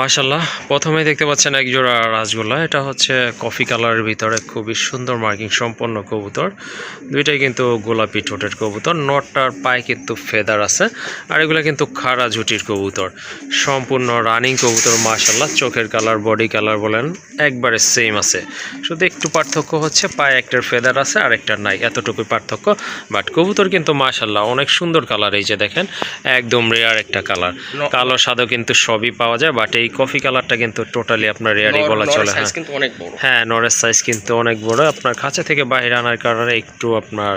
মাশাল্লাহ প্রথমে দেখতে পাচ্ছেন এক জোড়া রাজগোল্লা এটা হচ্ছে কফি কালারের ভিতরে খুবই সুন্দর মার্কিং সম্পন্ন কবুতর। দুইটাই কিন্তু গোলাপি ঠোঁটের কবুতর নটটার পায়ে কিন্তু ফেদার আছে আর এগুলো কিন্তু খাড়া ঝুটির কবুতর। সম্পূর্ণ রানিং কবুতর মাশাল্লাহ চোখের কালার বডি কালার বলেন একবারে সেম আছে। শুধু একটু পার্থক্য হচ্ছে পায়ে একটার ফেদার আছে আর একটার নাই এতটুকুই পার্থক্য। বাট কবুতর কিন্তু মাশাল্লাহ অনেক সুন্দর কালার এই যে দেখেন একদম রেয়ার একটা কালার। কালো সাদা কিন্তু সবই পাওয়া যায় বাট এই কফি কালারটা কিন্তু টোটালি আপনার রেয়ারই বলা চলে হ্যাঁ। কিন্তু অনেক বড়। হ্যাঁ নরের সাইজ কিন্তু অনেক বড়। আপনার কাছে থেকে বাইরে আনার কারণে একটু আপনার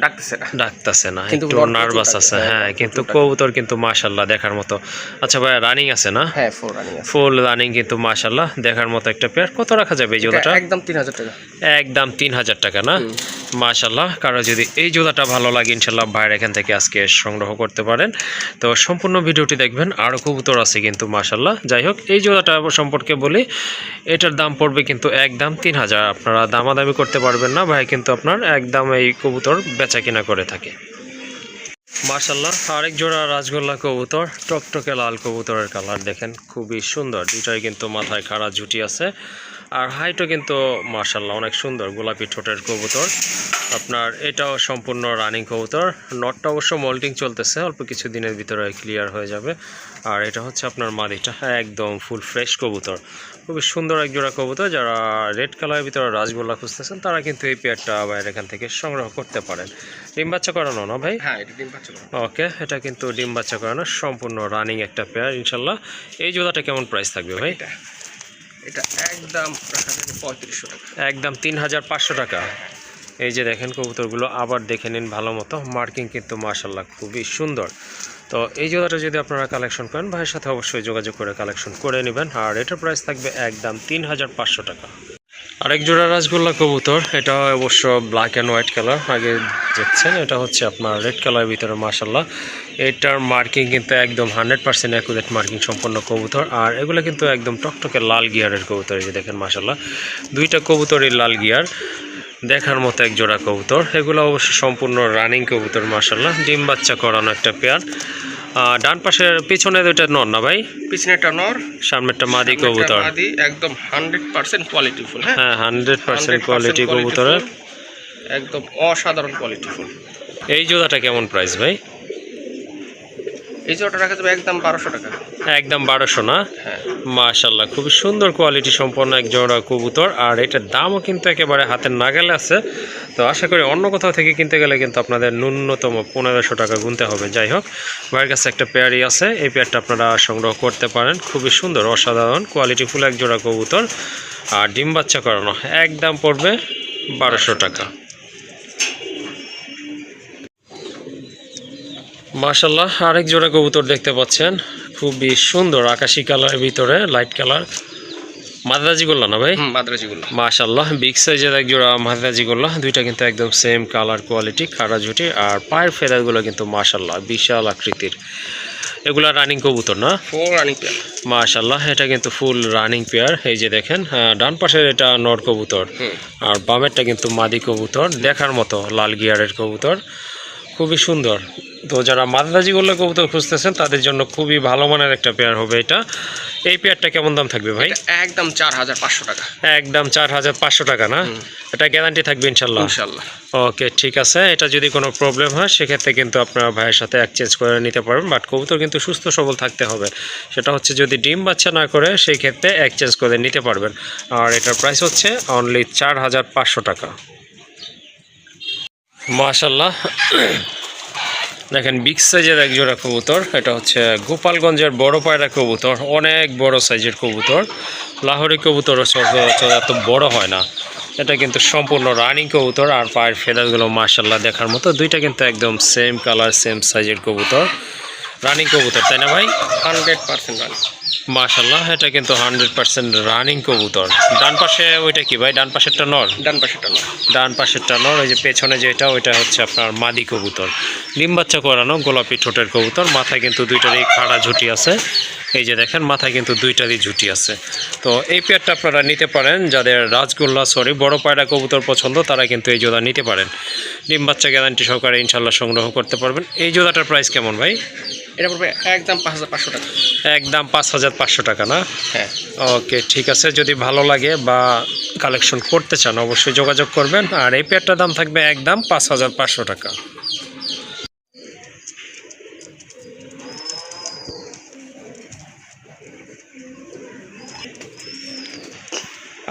ডাকতেছে না। ডাকতেছে না একটু নার্ভাস আছে হ্যাঁ, হ্যাঁ কিন্তু। কবুতর কিন্তু মাশাল্লাহ দেখার মতো। আচ্ছা ভাই রানিং আছে না? হ্যাঁ ফোর রানিং ফুল রানিং কিন্তু মাশাল্লাহ দেখার মতো একটা পেয়ার কত রাখা যাবে এই জোড়াটা? একদম তিন হাজার টাকা। একদম তিন হাজার টাকা না? মাশাল্লাহ কারও যদি এই জোড়াটা ভালো লাগে ইনশাল্লাহ ভাইয়ের এখান থেকে আজকে সংগ্রহ করতে পারেন। তো সম্পূর্ণ ভিডিওটি দেখবেন আরও কবুতর আছে কিন্তু মাশাল্লাহ যাই হোক, এই জোড়াটা সম্পর্কে বলি, এটার দাম পড়বে কিন্তু একদম তিন হাজার। আপনারা দামাদামি করতে পারবেন না, ভাই কিন্তু আপনার একদম এই কবুতর বেচা কিনা করে থাকে। মার্শাল্লাহ আরেক জোড়া রাজগোল্লা কবুতর, টকটকে লাল কবুতরের কালার দেখেন, খুবই সুন্দর। দুইটাই কিন্তু মাথায় খাড়া জুটি আছে। আর হাইটও কিন্তু মার্শাল্লাহ অনেক সুন্দর গোলাপি ঠোঁটের কবুতর। আপনার এটাও সম্পূর্ণ রানিং কবুতর। নটটা অবশ্য মল্টিং চলতেছে অল্প কিছু দিনের ভিতরে ক্লিয়ার হয়ে যাবে। আর এটা হচ্ছে আপনার মাদিটা একদম ফুল ফ্রেশ কবুতর। খুবই সুন্দর এক জোড়া কবুতর যারা রেড কালারের ভিতরে রাজগোল্লা খুঁজতেছেন তারা কিন্তু এই পেয়ারটা বাইরে এখান থেকে সংগ্রহ করতে পারেন। ডিম বাচ্চা করানো না ভাই? হ্যাঁ এটা ডিম পাচ্ছে ওকে এটা কিন্তু ডিম বাচ্চা করানো সম্পূর্ণ রানিং একটা পেয়ার ইনশাল্লাহ এই জোড়াটা কেমন প্রাইস থাকবে ভাই? এটা একদম পঁয়ত্রিশশো টাকা। একদম তিন হাজার পাঁচশো টাকা। এই যে দেখেন কবুতরগুলো আবার দেখে নিন ভালো মতো। মার্কিং কিন্তু মার্শাল্লাহ খুবই সুন্দর। তো এই জোড়াটা যদি আপনারা কালেকশন করেন, ভাইয়ের সাথে অবশ্যই যোগাযোগ করে কালেকশন করে নেবেন। আর এটার প্রাইস থাকবে একদম তিন হাজার পাঁচশো টাকা। আরেক জোড়া রাসগোল্লা কবুতর, এটা অবশ্য ব্ল্যাক অ্যান্ড হোয়াইট কালার আগে দেখছেন, এটা হচ্ছে আপনার রেড কালারের ভিতরে মার্শাল্লাহ এটার মার্কিং কিন্তু একদম হান্ড্রেড পার্সেন্ট অ্যাকুরেট মার্কিং সম্পন্ন কবুতর, আর এগুলো কিন্তু একদম টকটকে লাল গিয়ারের কবুতর, এই যে দেখেন মার্শাল্লাহ দুইটা কবুতরই লাল গিয়ার দেখার মতো এক জোড়া কবুতর। এগুলো অবশ্য সম্পূর্ণ রানিং কবুতর মার্শাল্লাহ ডিম বাচ্চা করানো একটা পেয়ার ডান পাশের পিছনে দুইটা নর না ভাই? পিছনেটা নর সামনেরটা মাদি কবুতর। মাদি একদম হান্ড্রেড পার্সেন্ট কোয়ালিটি ফুল হ্যাঁ? হ্যাঁ পার্সেন্ট 100% কোয়ালিটি কবুতর কবুতরের। একদম অসাধারণ কোয়ালিটি ফুল। এই জোড়াটা কেমন প্রাইস ভাই? এই জোড়াটা রাখা যাবে একদম বারোশো টাকা। একদম বারোশো না? হ্যাঁ। মাশাল্লাহ খুবই সুন্দর কোয়ালিটি সম্পন্ন এক জোড়া কবুতর আর এটার দামও কিন্তু একেবারে হাতের নাগালে আছে। তো আশা করি অন্য কোথাও থেকে কিনতে গেলে কিন্তু আপনাদের ন্যূনতম পনেরোশো টাকা গুনতে হবে। যাই হোক ভাইয়ের কাছে একটা পেয়ারই আছে। এই পেয়ারটা আপনারা সংগ্রহ করতে পারেন। খুবই সুন্দর অসাধারণ কোয়ালিটি ফুল এক জোড়া কবুতর। আর ডিম বাচ্চা করানো একদম পড়বে বারোশো টাকা। মাশাল্লাহ আরেক জোড়া কবুতর দেখতে পাচ্ছেন। খুবই সুন্দর আকাশি কালারের ভিতরে লাইট কালার মাদ্রাজি গোল্লা না ভাই? হুম মাদ্রাজিগুলো মাশাল্লাহ বিগ সাইজের এক জোড়া মাদ্রাজি গোল্লা। দুইটা কিন্তু একদম সেম কালার কোয়ালিটি খাড়া ঝুটি। আর পায়ের ফেদারগুলো কিন্তু মাশাল্লাহ বিশাল আকৃতির। এগুলা রানিং কবুতর না? ফোর রানিং পেয়ার মাশাল্লাহ এটা কিন্তু ফুল রানিং পেয়ার এই যে দেখেন ডান পাশের এটা নর কবুতর। আর বামেরটা কিন্তু মাদি কবুতর দেখার মতো লাল গিয়ারের কবুতর। খুবই সুন্দর। তো যারা মাদ্রাজি গোল্লা কবুতর খুঁজতেছেন তাদের জন্য খুবই ভালো মানের একটা পেয়ার হবে এটা। এই পেয়ারটা কেমন দাম থাকবে ভাই? একদম চার হাজার পাঁচশো টাকা। একদম চার হাজার পাঁচশো টাকা না? এটা গ্যারান্টি থাকবে ইনশাল্লাহ? ইনশাল্লাহ। ওকে ঠিক আছে। এটা যদি কোনো প্রবলেম হয় সেক্ষেত্রে কিন্তু আপনার ভাইয়ের সাথে এক্সচেঞ্জ করে নিতে পারবেন। বাট কবুতর কিন্তু সুস্থ সবল থাকতে হবে। সেটা হচ্ছে যদি ডিম বাচ্চা না করে সেই ক্ষেত্রে এক্সচেঞ্জ করে নিতে পারবেন। আর এটার প্রাইস হচ্ছে অনলি চার হাজার পাঁচশো টাকা। মাশাল্লাহ। দেখেন বিগ সাইজের এক জোড়া কবুতর। এটা হচ্ছে গোপালগঞ্জের বড় পায়রা কবুতর, অনেক বড় সাইজের কবুতর। লাহোরি কবুতর সচরাচর এত বড় হয় না। এটা কিন্তু সম্পূর্ণ রানিং কবুতর আর পায়ের ফেদারগুলো মার্শাল্লাহ দেখার মতো। দুইটা কিন্তু একদম সেম কালার সেম সাইজের কবুতর। রানিং কবুতর তাই না ভাই? হান্ড্রেড পার্সেন্ট রানিং মাশাল্লাহ এটা কিন্তু হান্ড্রেড পার্সেন্ট রানিং কবুতর। ডান পাশে ওইটা কি ভাই? ডান পাশেরটা নর? ডান পাশেরটা নর। ডান পাশেরটা নর ওই যে পেছনে যেটা ওইটা হচ্ছে আপনার মাদি কবুতর। ডিম বাচ্চা করানো গোলাপি ঠোঁটের কবুতর মাথায় কিন্তু দুইটারই খাড়া ঝুটি আছে। এই যে দেখেন মাথায় কিন্তু দুইটারই ঝুটি আছে। তো এই পেয়ারটা আপনারা নিতে পারেন যাদের রাজগোল্লা সরি বড় পায়রা কবুতর পছন্দ তারা কিন্তু এই জোড়া নিতে পারেন। ডিম বাচ্চা গ্যারান্টি সহকারে ইনশাল্লাহ সংগ্রহ করতে পারবেন। এই জোড়াটার প্রাইস কেমন ভাই? এটা পড়বে একদম পাঁচ হাজার পাঁচশো টাকা। একদম পাঁচ হাজার পাঁচশো টাকা না? হ্যাঁ। ওকে ঠিক আছে। যদি ভালো লাগে বা কালেকশন করতে চান অবশ্যই যোগাযোগ করবেন। আর এই পেয়ারটার দাম থাকবে একদম পাঁচ হাজার পাঁচশো টাকা।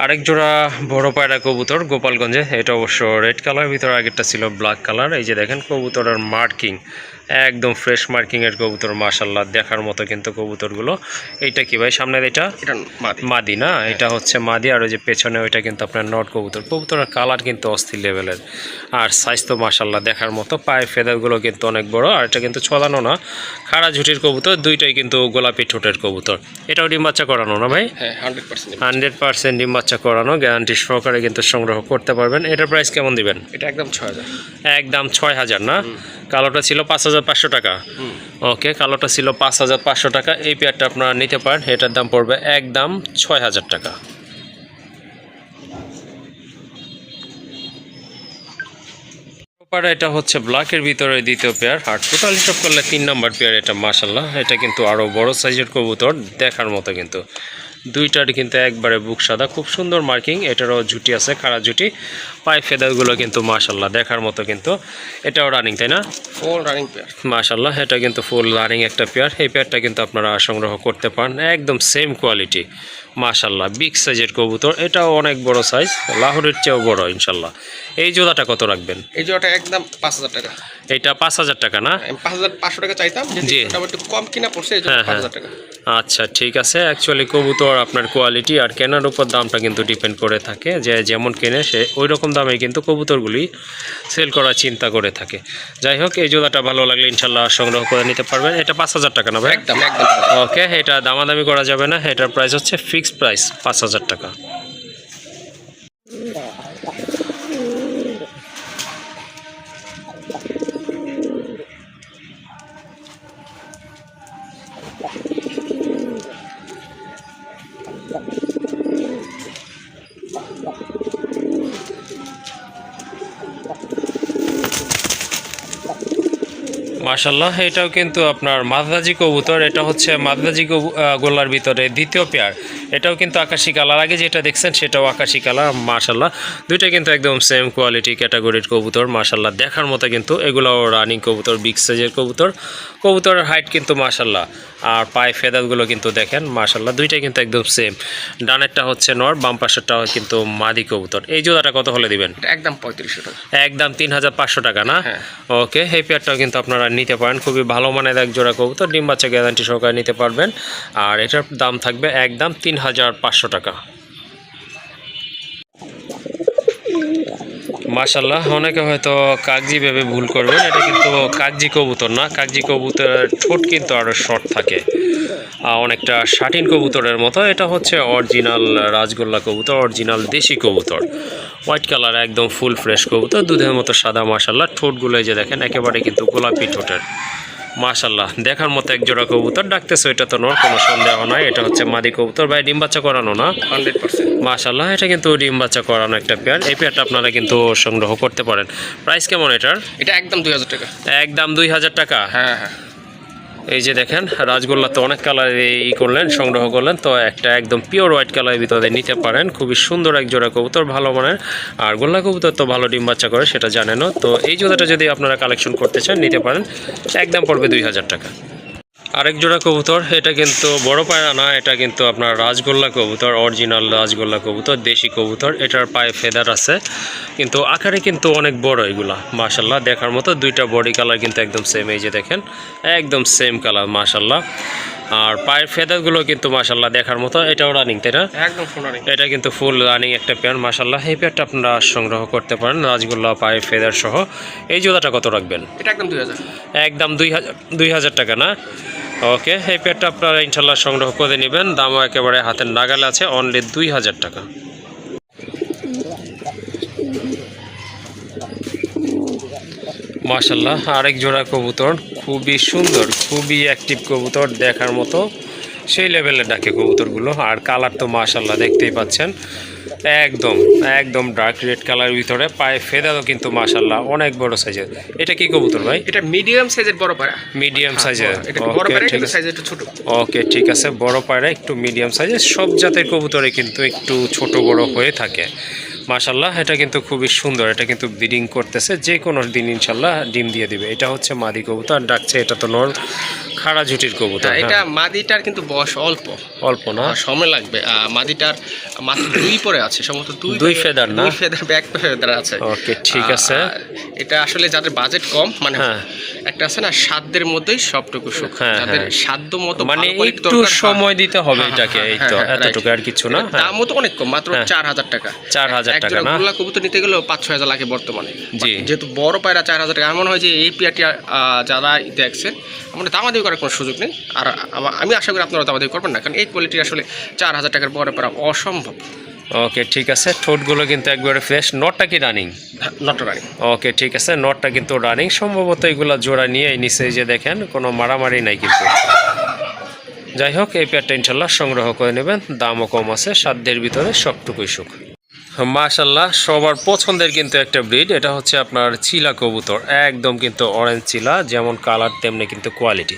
আরেক জোড়া বড় পায়রা কবুতর গোপালগঞ্জে। এটা অবশ্য রেড কালার ভিতরে আগেরটা ছিল ব্ল্যাক কালার। এই যে দেখেন, কবুতরের মার্কিং। একদম ফ্রেশ মার্কিংয়ের কবুতর মাশাল্লাহ দেখার মতো কিন্তু কবুতরগুলো। এইটা কি ভাই সামনে এটা? মাদি। না? এটা হচ্ছে মাদি আর ওই যে পেছনে ওইটা কিন্তু আপনার নট কবুতর। কবুতরের কালার কিন্তু অস্থির লেভেলের আর সাইজ তো মাসাল্লাহ দেখার মতো। পায়ের ফেদারগুলো কিন্তু অনেক বড় আর এটা কিন্তু ছলানো না। খাড়া ঝুটির কবুতর দুইটাই কিন্তু গোলাপি ঠোঁটের কবুতর। এটাও ডিম বাচ্চা করানো না ভাই? হ্যাঁ হান্ড্রেড পার্সেন্ট হান্ড্রেড পার্সেন্ট ডিম বাচ্চা করানো গ্যারান্টি সহকারে কিন্তু সংগ্রহ করতে পারবেন। এটার প্রাইস কেমন দিবেন? এটা একদম ছয় হাজার। একদম ছয় হাজার না? কালোটা ছিল পাঁচ হাজার পাঁচশো টাকা। ওকে, কালোটা ছিল পাঁচ হাজার পাঁচশো টাকা। এই পেয়ারটা আপনারা নিতে পারেন, এটার দাম পড়বে একদম ছয় হাজার টাকা। এটা হচ্ছে ব্ল্যাকের ভিতরে দ্বিতীয় পেয়ার আর টোটাল হিসাব করলে তিন নম্বর পেয়ার এটা মাসাল্লাহ এটা কিন্তু আরও বড় সাইজের কবুতর, দেখার মতো কিন্তু। দুইটার কিন্তু একবারে বুক সাদা। খুব সুন্দর মার্কিং এটারও জুটি আছে, খাড়া ঝুটি পায়ে ফেদারগুলো কিন্তু মাসাল্লাহ দেখার মতো কিন্তু এটাও রানিং তাই না? ফুল রানিং পেয়ার মাশাল্লাহ এটা কিন্তু ফুল রানিং একটা পেয়ার এই পেয়ারটা কিন্তু আপনারা সংগ্রহ করতে পারেন একদম সেম কোয়ালিটি মাশাল্লাহ বিগ সাইজের কবুতর এটাও অনেক বড় সাইজ লাহোরের চেয়েও বড় ইনশাল্লাহ এই জোড়াটা কত রাখবেন? এই জোড়াটা একদম পাঁচ হাজার টাকা। এটা পাঁচ হাজার টাকা না? পাঁচ হাজার পাঁচশো টাকা চাইতাম জি। একটু কম কিনা পড়ছে হ্যাঁ, হ্যাঁ। টাকা। আচ্ছা ঠিক আছে। অ্যাকচুয়ালি কবুতর আপনার কোয়ালিটি আর কেনার উপর দামটা কিন্তু ডিপেন্ড করে থাকে। যে যেমন কেনে সে ওই রকম দামে কিন্তু কবুতরগুলি সেল করার চিন্তা করে থাকে। যাই হোক এই জোড়াটা ভালো লাগলে ইনশাল্লাহ সংগ্রহ করে নিতে পারবেন। এটা পাঁচ হাজার টাকা না ভাই? একদম ওকে এটা দামাদামি করা যাবে না। এটার প্রাইস হচ্ছে ফিক্সড প্রাইস পাঁচ হাজার টাকা। মাশাল্লাহ এটাও কিন্তু আপনার মাদ্রাজি কবুতর এটা হচ্ছে মাদ্রাজি গোল্লার ভিতরে দ্বিতীয় পেয়ার। এটাও কিন্তু আকাশি কালার আগে যেটা দেখছেন সেটাও আকাশি কালার মাশাল্লাহ দুইটা কিন্তু একদম সেম কোয়ালিটি ক্যাটাগরির কবুতর মাশাল্লাহ দেখার মতো কিন্তু এগুলোও রানিং কবুতর বিগ সাইজের কবুতর। কবুতরের হাইট কিন্তু মাশাল্লাহ আর পায়ে ফেদারগুলো কিন্তু দেখেন মাশাল্লাহ দুইটাই কিন্তু একদম সেম ডানেরটা হচ্ছে নর বাম পাশেরটা কিন্তু মাদি কবুতর। এই জোড়াটা কত হলে দিবেন? একদম পঁয়ত্রিশশো টাকা। একদম তিন হাজার পাঁচশো টাকা না? হ্যাঁ। ওকে এই পেয়ারটাও কিন্তু আপনারা নিতে পারেন। খুবই ভালো মানের এক জোড়া কবুতর, ডিম বাচ্চা গ্যারান্টি সহকারে নিতে পারবেন। আর এটার দাম থাকবে একদম তিন হাজার পাঁচশো টাকা। মাশাল্লাহ অনেকে হয়তো কাগজি ভেবে ভুল করবেন, এটা কিন্তু কাগজি কবুতর না। কাগজি কবুতরের ঠোঁট কিন্তু আরও শর্ট থাকে। অনেকটা শাটিন কবুতরের মতো। এটা হচ্ছে অরিজিনাল রাজগোল্লা কবুতর অরিজিনাল দেশি কবুতর। হোয়াইট কালার একদম ফুল ফ্রেশ কবুতর, দুধের মতো সাদা মাশাল্লাহ ঠোঁটগুলো যে দেখেন, একেবারে কিন্তু গোলাপি ঠোঁটের। মাশাল্লাহ দেখার মতো এক জোড়া কবুতর। ডাকতেছে এটা তো নর কোনো সন্দেহ নয় এটা হচ্ছে মাদি কবুতর। ভাই ডিম বাচ্চা করানো না? Hundred percent. মাশাল্লাহ এটা কিন্তু ডিম বাচ্চা করানো একটা পেয়ার। এই পেয়ারটা আপনারা কিন্তু সংগ্রহ করতে পারেন। প্রাইস কেমন এটার? এটা একদম দুই হাজার টাকা। একদম দুই হাজার টাকা? হ্যাঁ হ্যাঁ। এই যে দেখেন, রাজগোল্লা তো অনেক কালার ই করলেন, সংগ্রহ করলেন, তো একটা একদম পিওর হোয়াইট কালারের ভিতরে নিতে পারেন। খুবই সুন্দর এক জোড়া কবুতর, ভালো মানের। আর গোল্লা কবুতর তো ভালো ডিম বাচ্চা করে, সেটা জানেনও। তো এই জোড়াটা যদি আপনারা কালেকশন করতে চান, নিতে পারেন। একদম পড়বে দুই হাজার টাকা। আরেক জোড়া কবুতর এটা কিন্তু বড় পায়রা না এটা কিন্তু আপনার রাজগোল্লা কবুতর অরিজিনাল রাজগোল্লা কবুতর দেশি কবুতর এটার পায়ে ফেদার আছে। কিন্তু আকারে কিন্তু অনেক বড় এগুলা মাশাল্লাহ দেখার মতো দুইটা বডি কালার কিন্তু একদম সেম এই যে দেখেন একদম সেম কালার মাশাল্লাহ আর পায়ের ফেদারগুলো কিন্তু মাশাল্লাহ দেখার মতো এটাও রানিং তাই না? একদম ফুল রানিং এটা কিন্তু ফুল রানিং একটা পেয়ার মাশাল্লাহ এই পেয়ারটা আপনারা সংগ্রহ করতে পারেন রাজগোল্লা পায়ের ফেদার সহ। এই জোড়াটা কত রাখবেন? এটা একদম দুই হাজার। একদম দুই হাজার দুই হাজার টাকা না? ওকে, এই পেয়ারটা আপনারা ইনশাল্লাহ সংগ্রহ করে নেবেন। দামও একেবারে হাতের নাগালে আছে অনলি দুই হাজার টাকা। মাশাল্লাহ, আরেক জোড়া কবুতর, খুবই সুন্দর, খুবই অ্যাক্টিভ কবুতর দেখার মতো। সেই লেভেলের ডাকে কবুতরগুলো, আর কালার তো মাশাল্লাহ, দেখতেই পাচ্ছেন। একদম একদম ডার্ক রেড কালারের ভিতরে পায়ে ফেদারও কিন্তু মাশাল্লাহ অনেক বড় সাইজের এটা কি কবুতর ভাই? এটা মিডিয়াম সাইজের বড় পাড়া মিডিয়াম সাইজের এটা বড় ওকে ঠিক কিন্তু আছে। সাইজ একটু ছোট? ওকে ঠিক আছে। বড় পায়রা একটু মিডিয়াম সাইজের সব জাতের কবুতরে কিন্তু একটু ছোট বড় হয়ে থাকে। মাশাল্লাহ এটা কিন্তু খুবই সুন্দর। এটা কিন্তু ব্রিডিং করতেছে। যে কোনো দিন ইনশাল্লাহ ডিম দিয়ে দিবে। এটা হচ্ছে মাদি কবুতর। ডাকছে এটা তো নর। খাড়া ঝুটির কবুতর হ্যাঁ, এটা হ্যাঁ, মাদিটার কিন্তু বয়স অল্প অল্প না সময় লাগবে মাদিটার মাত্র দুই পরে আছে সম্ভবত দুই দুই feather না? দুই ফেদার ব্যাক ফেদার আছে ওকে ঠিক আছে এটা আসলে যাদের বাজেট কম মানে হ্যাঁ। একটা আছে না সাধ্যের মধ্যেই সবটুকু সুখ হ্যাঁ, যাদের হ্যাঁ। সাধ্য মতো মানে একটু হ্যাঁ। সময় দিতে হবে হ্যাঁ, এটাকে হ্যাঁ, এই হ্যাঁ, তো হ্যাঁ, এতটুকু আর কিছু না হ্যাঁ দামও তো অনেক কম মাত্র হ্যাঁ। চার হাজার টাকা 4,000 টাকা একজোড়া না? গোল্লা কবুতর নিতে গেলেও পাঁচ ছয় হাজার লাগে বর্তমানে জি। যেহেতু বড় পায়রা চার হাজার টাকা এমন হয় যে এই পিয়াটি যারা দেখছেন আমাদের দামাদামি করার কোনো সুযোগ নেই। আর আমি আশা করি আপনারা দামাদামি করবেন না কারণ এই কোয়ালিটি আসলে চার হাজার টাকার বড় পায়রা অসম্ভব। ওকে ঠিক আছে। ঠোঁটগুলো কিন্তু একবারে ফ্রেশ নটটা কি রানিং নটটা রানিং ওকে ঠিক আছে নটটা কিন্তু রানিং সম্ভবত এগুলো জোড়া নিয়ে নিচে যে দেখেন কোনো মারামারি নাই কিন্তু। যাই হোক এই পেয়ারটা ইনশাল্লাহ সংগ্রহ করে নেবেন। দামও কম আছে সাধ্যের ভিতরে সবটুকুই সুখ। মাশাল্লাহ সবার পছন্দের কিন্তু একটা ব্রিড এটা হচ্ছে আপনার চিলা কবুতর একদম কিন্তু অরেঞ্জ চিলা যেমন কালার তেমনি কিন্তু কোয়ালিটি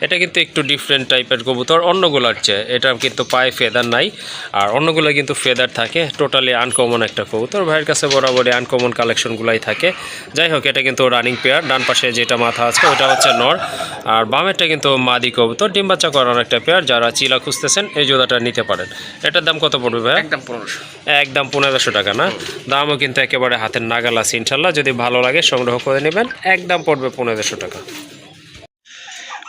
এটা কিন্তু একটু ডিফারেন্ট টাইপের কবুতর অন্যগুলোর চেয়ে এটা কিন্তু পায়ে ফেদার নাই আর অন্যগুলো কিন্তু ফেদার থাকে টোটালি আনকমন একটা কবুতর ভাইয়ের কাছে বরাবরই আনকমন কালেকশনগুলাই থাকে। যাই হোক এটা কিন্তু রানিং পেয়ার ডান পাশে যেটা মাথা আছে ওটা হচ্ছে নর আর বামেরটা কিন্তু মাদি কবুতর ডিম বাচ্চা করার একটা পেয়ার যারা চিলা খুঁজতেছেন এই জোড়াটা নিতে পারেন। এটার দাম কত পড়বে ভাই একদম পনেরোশো। একদম পনেরোশো টাকা না? দামও কিন্তু একেবারে হাতের নাগাল আছে, ইনশাল্লাহ। যদি ভালো লাগে, সংগ্রহ করে নেবেন। একদম পড়বে পনেরোশো টাকা।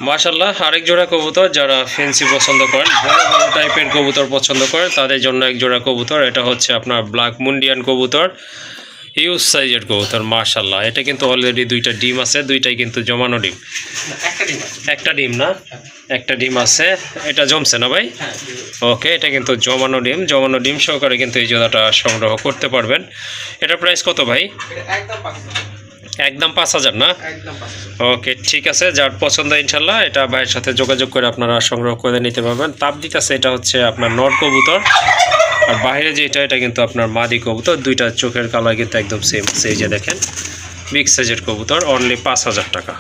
মার্শাল্লাহ আরেক জোড়া কবুতর যারা ফেন্সি পছন্দ করেন, বড় বড় টাইপের কবুতর পছন্দ করেন, তাদের জন্য এক জোড়া কবুতর। এটা হচ্ছে আপনার ব্ল্যাক মুন্ডিয়ান কবুতর। হিউজ সাইজের কবুতর মাশাল্লাহ এটা কিন্তু অলরেডি দুইটা ডিম আছে দুইটাই কিন্তু জমানো ডিম। একটা ডিম না? একটা ডিম আছে। এটা জমছে না ভাই? হ্যাঁ ওকে এটা কিন্তু জমানো ডিম। জমানো ডিম সহকারে কিন্তু এই জোড়াটা সংগ্রহ করতে পারবেন। এটা প্রাইস কত ভাই? একদম পাঁচ হাজার। না। ওকে ঠিক আছে। যার পছন্দ ইনশাল্লাহ এটা ভাইয়ের সাথে যোগাযোগ করে আপনারা সংগ্রহ করে নিতে পারবেন। তাপ দিতেছে এটা হচ্ছে আপনার নর কবুতর। আর বাইরে যেটা এটা কিন্তু আপনার মাদি কবুতর, দুইটা চোখের কালার কিন্তু একদম সেম সেই যে দেখেন বিগ সাইজের কবুতর অনলি পাঁচ হাজার টাকা।